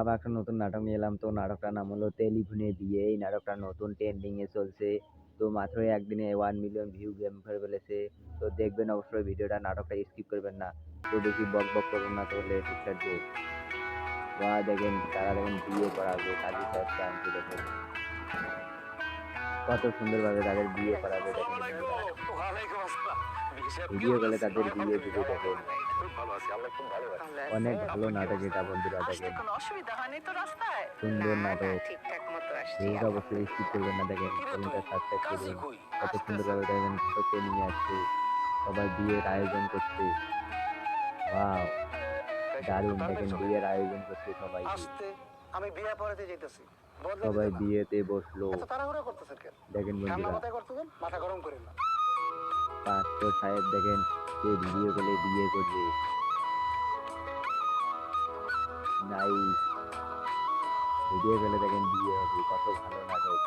আবার একটা নতুন নাটক নিয়ে এলাম। তো নাটকটার নাম হলো টেলিফোনে বিয়ে। এই নাটকটা নতুন ট্রেন্ডিং এ চলছে। তো মাত্র একদিনে ওয়ান মিলিয়ন ভিউ গেম করে ফেলেছে। তো দেখবেন অবশ্যই ভিডিওটা নাটকটা স্কিপ করবেন না। তো বেশি বক বক করবেন না তাহলে ঠিকঠাক যে বা দেখেন তারা দেখেন বিয়ে করাবে কাজী সাহেব চান্সি দেখেন কত সুন্দরভাবে তাদের বিয়ে করাবে দেখেন ভিডিও কলে তাদের বিয়ে দিবে দেখেন। অনেক ভালো নাটক এটা বন্ধুরা দেখেন। কোনো অসুবিধা হয়নি তো রাস্তায়? সুন্দর নাটক। ঠিকঠাক মতো আসছি অবশ্যই স্কিপ করবেন না দেখেন চ্যানেলটা সাবস্ক্রাইব করবেন। কত সুন্দরভাবে দেখবেন নিয়ে আসছে। সবাই বিয়ের আয়োজন করছে। ওয়াও দারুণ দেখেন বিয়ের আয়োজন করছে সবাই। আসতে আমি বিয়ে পড়াতে যেতেছি সবাই। বিয়েতে বসল। দেখেন বন্ধুরা। করতেছেন মাথা গরম করেন না। পাঁচশো সাহেব দেখেন সে ভিডিও কলে বিয়ে করবে। নাই ভিডিও কলে দেখেন বিয়ে হবে কত ভালো নাটক।